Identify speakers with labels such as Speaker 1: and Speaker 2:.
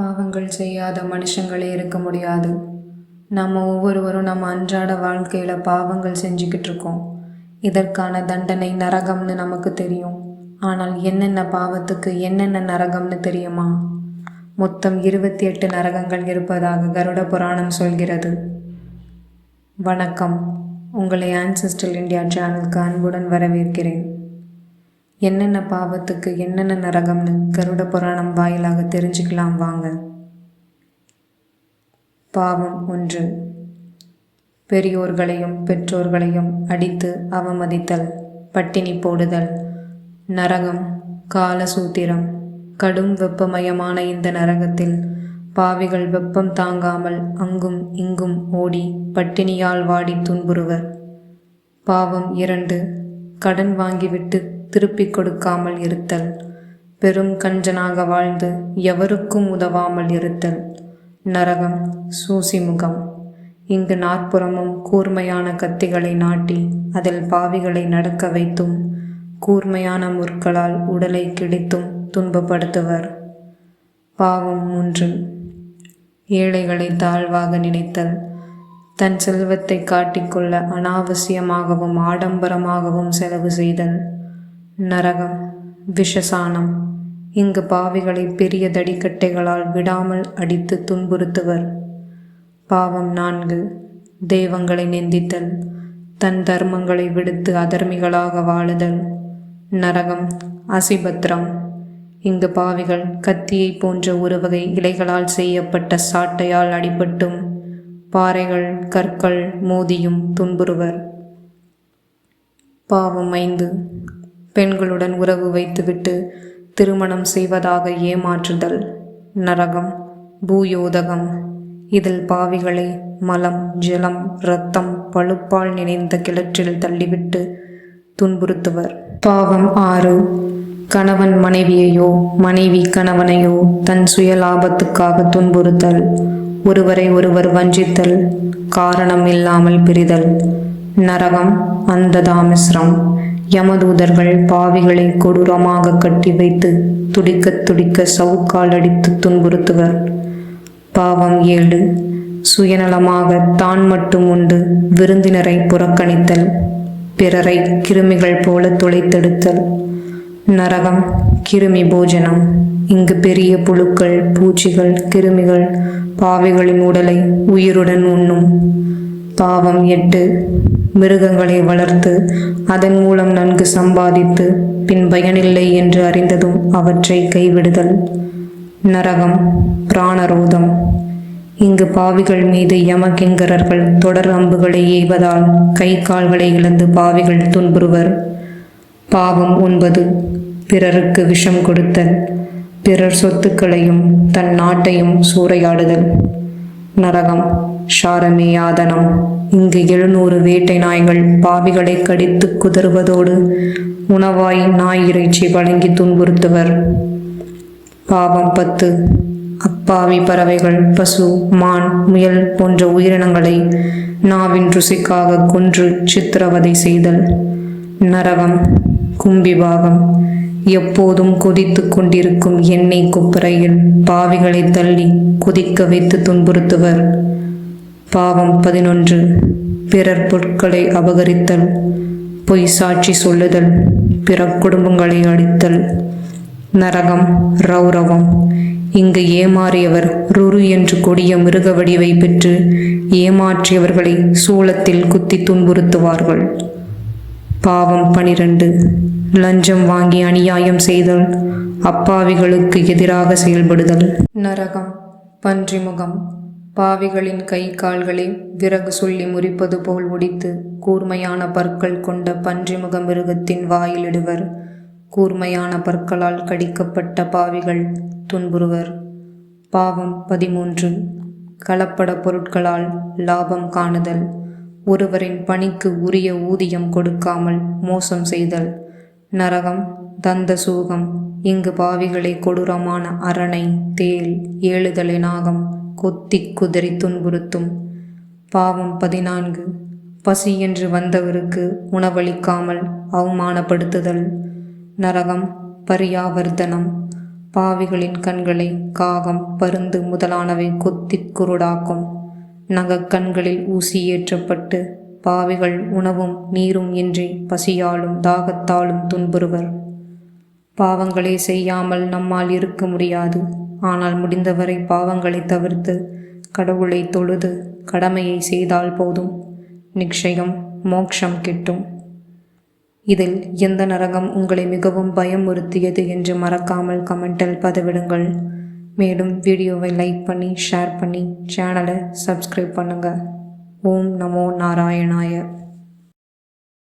Speaker 1: பாவங்கள் செய்யாத மனுஷங்களே இருக்க முடியாது. நம்ம ஒவ்வொருவரும் நம்ம அன்றாட வாழ்க்கையில் பாவங்கள் செஞ்சுக்கிட்டு இருக்கோம். இதற்கான தண்டனை நரகம்னு நமக்கு தெரியும். ஆனால் என்னென்ன பாவத்துக்கு என்னென்ன நரகம்னு தெரியுமா? மொத்தம் இருபத்தி எட்டு நரகங்கள் இருப்பதாக கருட புராணம் சொல்கிறது. வணக்கம். உங்களை ஆன்செஸ்டல் இந்தியா சேனலுக்கு அன்புடன் வரவேற்கிறேன். என்னென்ன பாவத்துக்கு என்னென்ன நரகம்னு கருட புராணம் வாயிலாக தெரிஞ்சுக்கலாம் வாங்க. பாவம் ஒன்று. பெரியோர்களையும் பெற்றோர்களையும் அடித்து அவமதித்தல் பட்டினி போடுதல் நரகம் காலசூத்திரம் கடும் வெப்பமயமான இந்த நரகத்தில் பாவிகள் வெப்பம் தாங்காமல் அங்கும் இங்கும் ஓடி பட்டினியால் வாடி துன்புறுவர். பாவம் இரண்டு. கடன் வாங்கிவிட்டு திருப்பிக் கொடுக்காமல் இருத்தல். பெரும் கஞ்சனாக வாழ்ந்து எவருக்கும் உதவாமல் இருத்தல். நரகம் சூசிமுகம் இங்கு நாற்புறமும் கூர்மையான கத்திகளை நாட்டி அதில் பாவிகளை நடக்க வைத்தும் கூர்மையான முற்களால் உடலை கிடைத்தும் துன்பப்படுத்துவர். பாவம் மூன்று. ஏழைகளை தாழ்வாக நினைத்தல். தன் செல்வத்தை காட்டிக்கொள்ள அனாவசியமாகவும் ஆடம்பரமாகவும் செலவு செய்தல் நரகம் விஷசானம் இங்கு பாவிகளை பெரிய தடிக்கட்டைகளால் விடாமல் அடித்து துன்புறுத்துவர். பாவம் நான்கு தெய்வங்களை நிந்தித்தல் தன் தர்மங்களை விடுத்து அதர்மிகளாக வாழுதல். நரகம் அசிபத்ரம் இங்கு பாவிகள் கத்தியை போன்ற ஒரு வகை இலைகளால் செய்யப்பட்ட சாட்டையால் அடிபட்டும். பாறைகள் கற்கள் மோதியும் துன்புறுவர். பாவம் ஐந்து. பெண்களுடன் உறவு வைத்துவிட்டு திருமணம் செய்வதாக ஏமாற்றுதல். நரகம் பூயோதகம். இதில் பாவிகளை மலம் ஜலம் இரத்தம் பழுப்பால் நினைந்த கிளற்றில் தள்ளிவிட்டு துன்புறுத்துவர். பாவம் ஆறு. கணவன் மனைவியையோ மனைவி கணவனையோ தன் சுய லாபத்துக்காக துன்புறுத்தல். ஒருவரை ஒருவர் வஞ்சித்தல் காரணம் இல்லாமல் பிரிதல். நரகம் அந்த தாமிஸ்ரம் யமதூதர்கள் பாவிகளை கொடூரமாக கட்டி வைத்து துடிக்க துடிக்க சவுக்கால் அடித்து துன்புறுத்துவர். பாவம் ஏழு. சுயநலமாக தான் மட்டும் உண்டு விருந்தினரை புறக்கணித்தல். பிறரை கிருமிகள் போல துளைத்தெடுத்தல். நரகம் கிருமி போஜனம் இங்கு பெரிய புழுக்கள் பூச்சிகள் கிருமிகள் பாவிகளின் உடலை உயிருடன் உண்ணும். பாவம் எட்டு மிருகங்களை வளர்த்து அதன் மூலம் நன்கு சம்பாதித்து பின் பயனில்லை என்று அறிந்ததும் அவற்றை கைவிடுதல். நரகம் பிராணரோதம். இங்கு பாவிகள் மீது யமகிங்கரர்கள் தொடர் அம்புகளை எய்வதால் கை கால்களை இழந்து பாவிகள் துன்புறுவர். பாவம் ஒன்பது பிறருக்கு விஷம் கொடுத்தல் பிறர் சொத்துக்களையும் தன் நாட்டையும் சூறையாடுதல். நரகம் ஷாரமேயாதனம் இங்கு எழுநூறு வேட்டை நாய்கள் பாவிகளை கடித்து குதறுவதோடு உணவாய் நாய் இறைச்சி வழங்கி துன்புறுத்துவர். பாவம் பத்து. அப்பாவி பறவைகள் பசு மான் முயல் போன்ற உயிரினங்களை நாவின் ருசிக்காக கொன்று சித்திரவதை செய்தல். நரகம் கும்பிபாகம். எப்போதும் கொதித்து கொண்டிருக்கும் எண்ணெய் குப்பரையில் பாவிகளை தள்ளி கொதிக்க வைத்து துன்புறுத்துவர். பாவம் பதினொன்று. பிறர் பொருட்களை அபகரித்தல். பொய் சாட்சி சொல்லுதல். பிற குடும்பங்களை அடித்தல். நரகம் ரௌரவம். இங்கு ஏமாறியவர் ருரு என்று கொடிய மிருக வடிவை பெற்று ஏமாற்றியவர்களை சூளத்தில் குத்தி துன்புறுத்துவார்கள். பாவம் பனிரெண்டு. லஞ்சம் வாங்கி அநியாயம் செய்தல் அப்பாவிகளுக்கு எதிராக செயல்படுதல். நரகம் பன்றிமுகம். பாவிகளின் கை கால்களை விறகு சொல்லி முறிப்பது போல் ஒடித்து கூர்மையான பற்கள் கொண்ட பன்றிமுக மிருகத்தின் வாயிலிடுவர். கூர்மையான பற்களால் கடிக்கப்பட்ட பாவிகள் துன்புறுவர். பாவம் பதிமூன்று. கலப்பட பொருட்களால் லாபம் காணுதல். ஒருவரின் பணிக்கு உரிய ஊதியம் கொடுக்காமல் மோசம் செய்தல். நரகம் தந்த சூகம் இங்கு பாவிகளை கொடூரமான அரணை தேல் ஏழுதலை நாகம் கொத்தி குதிரை துன்புறுத்தும். பாவம் பதினான்கு. பசி என்று வந்தவருக்கு உணவளிக்காமல் அவமானப்படுத்துதல். நரகம் பரியாவர்த்தனம். பாவிகளின் கண்களை காகம் பருந்து முதலானவை கொத்திக் குருடாக்கும். நகக்கண்களில் ஊசி ஏற்றப்பட்டு பாவிகள் உணவும் நீரும் இன்றி பசியாலும் தாகத்தாலும் துன்புறுவர். பாவங்களே செய்யாமல் நம்மால் இருக்க முடியாது. ஆனால் முடிந்தவரை பாவங்களை தவிர்த்து கடவுளை தொழுது கடமையை செய்தால் போதும். நிச்சயம் மோட்சம் கிட்டும். இதில் எந்த நரகம் உங்களை மிகவும் பயமுறுத்தியது என்று மறக்காமல் கமெண்டில் பதிவிடுங்கள். மேலும் வீடியோவை லைக் பண்ணி ஷேர் பண்ணி சேனலை சப்ஸ்கிரைப் பண்ணுங்கள் ஓம் நமோ நாராயணாய.